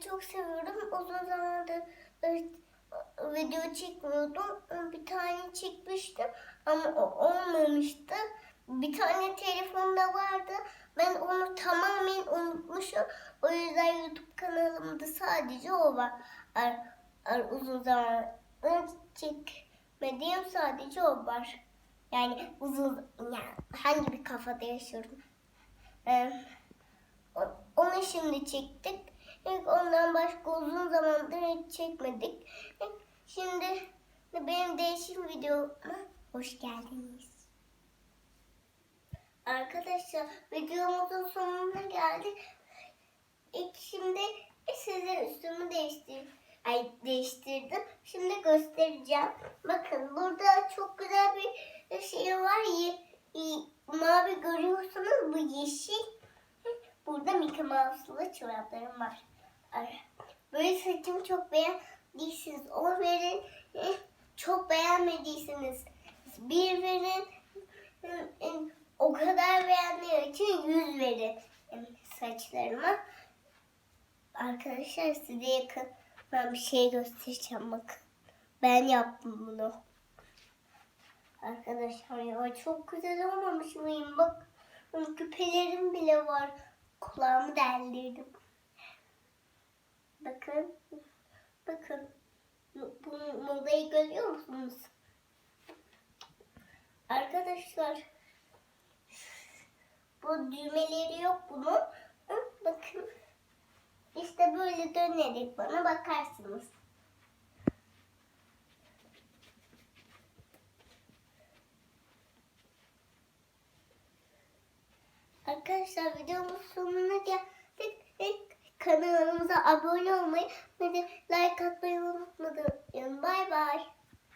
çok seviyorum. Uzun zamandır video çekmiyordum. Bir tane çekmiştim ama olmamıştı. Bir tane telefonda vardı. Ben onu tamamen unutmuşum. O yüzden YouTube kanalımda sadece o var. Ar, ar, uzun zamandır çekmediğim sadece o var. Yani uzun yani hangi bir kafada yaşıyorum. Ee, onu şimdi çektik. Ondan başka uzun zamandır hiç çekmedik. Şimdi benim değişim videoma hoş geldiniz. Arkadaşlar videomuzun sonuna geldik. İlk şimdi size üstümü değiştir ay değiştirdim. Şimdi göstereceğim. Bakın burada çok güzel bir şey var. Ye, ye- mavi görüyorsunuz bu yeşil. Burada Mickey Mouse'lu çoraplarım var. Böyle saçımı çok beğendiyseniz o verin. Eh, Çok beğenmediyseniz bir verin. Eh, O kadar beğendiğim için yüz verin eh, saçlarıma. Arkadaşlar size yakın ben bir şey göstereceğim bakın. Ben yaptım bunu. Arkadaşlar ya çok güzel olmamış mıyım? Bak küpelerim bile var. Kulağımı deldirdim. Bakın. Bakın. Bu modayı görüyor musunuz? Arkadaşlar bu düğmeleri yok bunun. Bakın. İşte böyle dönerek bana bakarsınız. Arkadaşlar videomuz sonuna geldik. Kanalımıza abone olmayı ve de like atmayı unutmayın. Bay bay.